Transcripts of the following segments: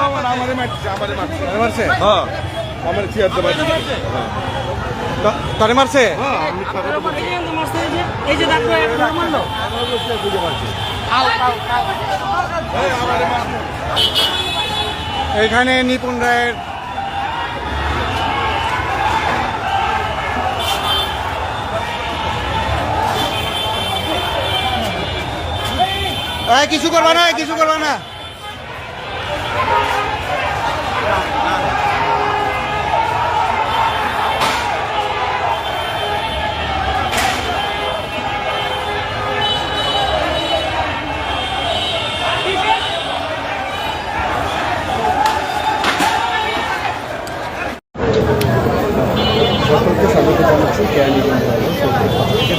আমার আমারে মারছে আমারে মারছে। মারছে? হ্যাঁ। আমার চেয়ার দেবার তা- মারছে? হ্যাঁ আমি খারাপ এই যে ডাক্তার একটা মারলো। এখানে নিপুণ রায়ের এই, কিছু করবা না কিছু করবা না।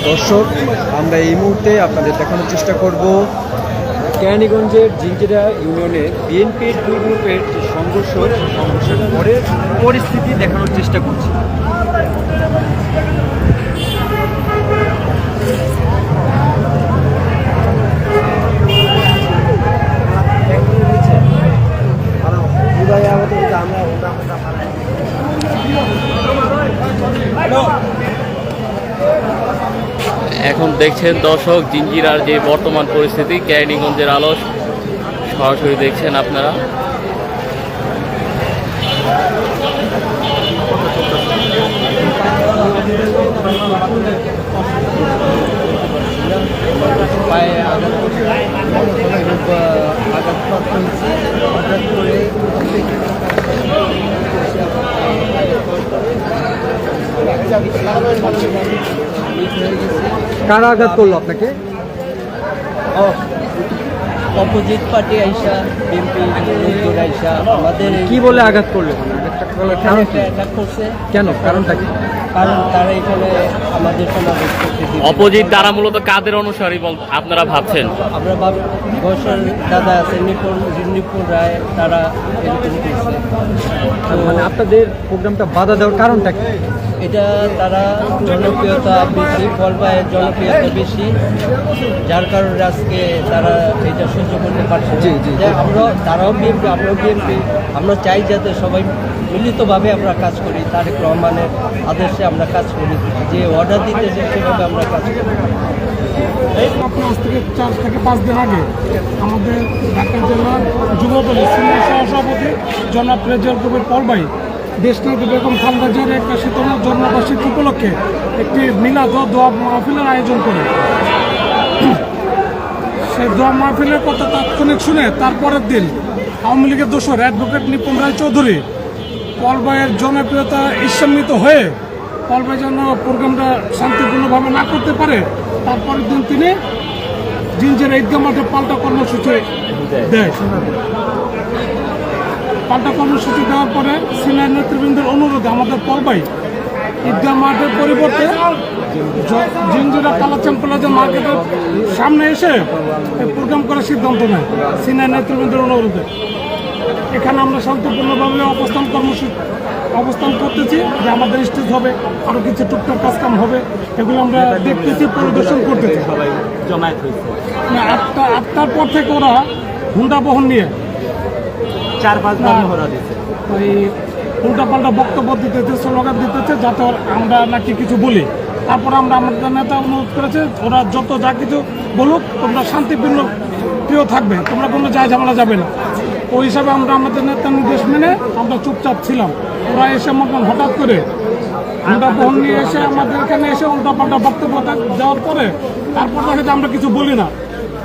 দর্শক, আমরা এই মুহূর্তে আপনাদের দেখানোর চেষ্টা করব কেরানীগঞ্জের জিঞ্জিরা ইউনিয়নে বিএনপির দুই গ্রুপের সংঘর্ষ সংঘর্ষের পরে পরিস্থিতি দেখানোর চেষ্টা করছি এখন দেখছেন দর্শক জিঞ্জিরার যে বর্তমান পরিস্থিতি ক্যারিগঞ্জের আলো সরাসরি দেখছেন আপনারা। কারা আঘাত করল আপনাকে? অপোজিট পার্টি আইসা বিএনপি লোকজন আইসা আমাদের কি বলে আঘাত করল? কারণ করছে। কেন? কারণটা কি? কারণ তারা এখানে আমাদের সমাবেশ করতে অপোজিট দ্বারা মূলত কাদের অনুসারী বল আপনারা ভাবছেন? আমরা ভাব ঘোষের দাদা আছে নিপুণ নিপুণ রায় তারা এরকম করছে। মানে আপনাদের প্রোগ্রামটা বাধা দেওয়ার কারণটা কি? এটা তারা জনপ্রিয়তা বেশি ফলবায়ের জনপ্রিয়তা বেশি যার কারণে আজকে তারা এটা সহ্য করতে পারছে যে আমরা তারাও বিএনপি আমরাও বিএনপি। আমরা চাই যাতে সবাই মিলিতভাবে আমরা কাজ করি তারেক রহমানের আদর্শে আমরা কাজ করি যে অর্ডার দিতেছে সেভাবে আমরা কাজ করি। আজ থেকে চার থেকে পাঁচ দিন আগে আমাদের ঢাকা জেলার যুবদলের সিনিয়র সহসভাপতি জনাব রেজাল কবির পলবাই দেশনাথ বেগম খালদা জিয়ার একাশিতম জন্মবার্ষিকী উপলক্ষে একটি মিলাদ দোয়া মাহফিলের আয়োজন করে। সেই দোয়া মাহফিলের কথা তাৎক্ষণিক শুনে তারপরের দিন আওয়ামী লীগের দোষর অ্যাডভোকেট নিপুণ রায় চৌধুরী পলবাইয়ের জনপ্রিয়তা ঈর্ষান্বিত হয়ে পলবাই যেন প্রোগ্রামটা শান্তিপূর্ণভাবে না করতে পারে, তারপরের দিন তিনি জিঞ্জের ঈদগাহ মাঠে পাল্টা কর্মসূচি দেয়। পাল্টা কর্মসূচি দেওয়ার পরে সিনিয়র নেতৃবৃন্দের অনুরোধে আমাদের পলবাই ঈদগাহ মাঠের পরিবর্তে জ- জিঞ্জিরা কালাচান প্লাজা মার্কেটের সামনে এসে প্রোগ্রাম করার সিদ্ধান্ত নেয় সিনিয়র নেতৃবৃন্দের অনুরোধে। এখানে আমরা শান্তিপূর্ণভাবে অবস্থান কর্মসূচি অবস্থান করতেছি যে আমাদের স্টেজ হবে আরও কিছু টুকটাক কাজকাম হবে এগুলো আমরা দেখতেছি পরিদর্শন করতেছি। সবাই জমায়েত হয়েছে। আটটা আটটার পর থেকে ওরা হুন্ডা বহন নিয়ে চার পাঁচ ওই উল্টা পাল্টা বক্তব্য দিতেছে স্লোগান দিতেছে যাতে আমরা নাকি কিছু বলি। তারপর আমরা আমাদের নেতা অনুরোধ করেছে ওরা যত যা কিছু বলুক তোমরা শান্তিপূর্ণ প্রিয় থাকবে তোমরা কোনো যায় ঝামেলা যাবে না। ওই হিসাবে আমরা আমাদের নেতা নির্দেশ মেনে আমরা চুপচাপ ছিলাম। ওরা এসে মতন হঠাৎ করে উল্টা বহন নিয়ে এসে আমাদের এখানে এসে উল্টা পাল্টা বক্তব্য দেওয়ার পরে তারপর দেখা আমরা কিছু বলি না।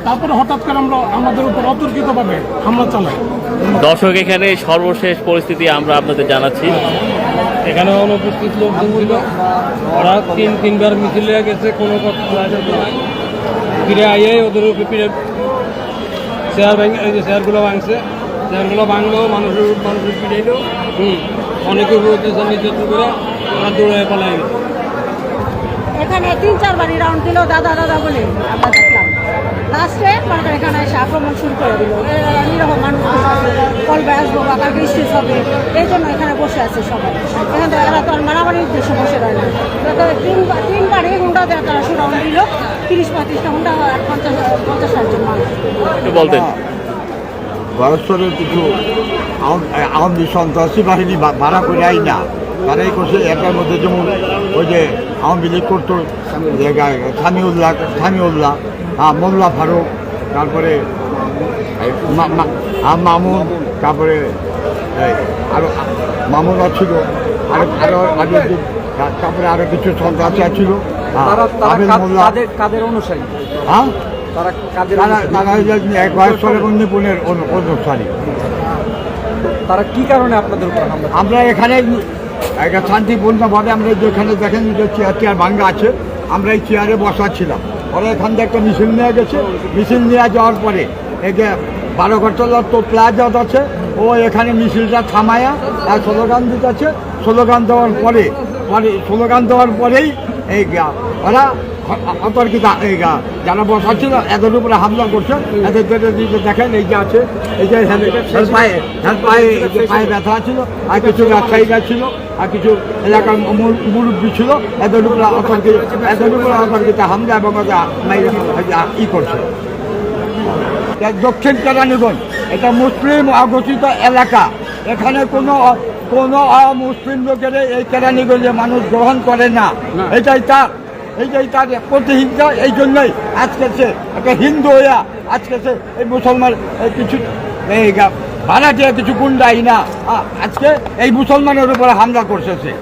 তারপরে হঠাৎ করে আমরা আমাদের উপর অতর্কিতভাবে হামলা চালাই। দর্শক এখানে সর্বশেষ পরিস্থিতি আমরা আপনাদের জানাচ্ছি। এখানে অনুপস্থিত লোকজন ছিল। ওরা তিন তিনবার মিছিলে গেছে কোনো কথা নাই ফিরে আইয়ে ওদের উপরে ফিরে চেয়ার ভেঙে এই যে চেয়ারগুলো ভাঙছে চেয়ারগুলো ভাঙলো মানুষের উপর মানুষের ফিরাইলো। হুম। অনেকের উপর নির্যাতন করে ওরা দৌড়ে পালাই গেছে। এখানে তিন চারবার রাউন্ড দিল দাদা দাদা বলে। লাস্টে সরকার এখানে এসে আক্রমণ শুরু করে দিল। নিরহ মানুষ কলবে আসব বা কালকে স্টেজ হবে এই জন্য এখানে বসে আছে সবাই। এখানে তো এরা তো আর মারামারির উদ্দেশ্যে বসে রয় না। তিন তিনবারই হুন্ডা দেওয়া তারা শুরু রাউন্ড দিল। তিরিশ পঁয়ত্রিশটা হুন্ডা আর পঞ্চাশ পঞ্চাশ ষাটজন মানুষ। বলতেন। ভারতের কিছু আওয়ামী সন্ত্রাসী বাহিনী বা- ভাড়া করে আই না। তারাই করছে এটার মধ্যে যেমন ওই যে আওয়ামী লীগ করতো সামিউল্লাহ হ্যাঁ মোল্লা ফারুক তারপরে মা- মামুন তারপরে এই আরও মামুন ছিল আরও আরও আরও যে- তারপরে আরও কিছু সন্ত্রাসী ছিল হ্যাঁ, তারা তারা কাদের অনুসারী? হ্যাঁ? তারা তারা নিপুণের অনুসারী। তারা কি কারণে আপনাদের উপর আমরা এখানে একটা শান্তিপূর্ণভাবে আমরা যেখানে দেখেন যে চেয়ার চেয়ার ভাঙ্গা আছে, আমরা এই চেয়ারে বসাচ্ছিলাম। ছিলাম ওরা এখান থেকে একটা মিছিল নিয়ে গেছে। মিছিল নিয়ে যাওয়ার পরে এই যে বারো ঘরতলা তো প্লাজা আছে, ও এখানে মিছিলটা থামায়া আর স্লোগান দিতেছে। স্লোগান দেওয়ার পরে পরে স্লোগান দেওয়ার পরেই এই ওরা অতর্কিত যারা বসা ছিল এদের উপরে হামলা করছে। এদের দিতে দেখেন এই যে আছে এই যে পায়ে পায়ে ব্যথা ছিল আর কিছু ব্যবসায়ীরা ছিল আর কিছু এলাকার মুরব্বী ছিল এদের উপরে অতর্কিত এদের উপরে অতর্কিত হামলা এবং ই করছে। দক্ষিণ কেরানীগঞ্জ এটা মুসলিম অঘোষিত এলাকা। এখানে কোনো কোনো মুসলিম লোকের এই কেরানীগঞ্জে মানুষ গ্রহণ করে না। এটাই তার এইটাই তার প্রতিহিংসা, এই জন্যই আজকে সে একটা হিন্দু হইয়া আজকে সে এই মুসলমান কিছু এই গা- ভাড়াটিয়া কিছু গুন্ডাই না আজকে এই মুসলমানের উপরে হামলা করছে সে।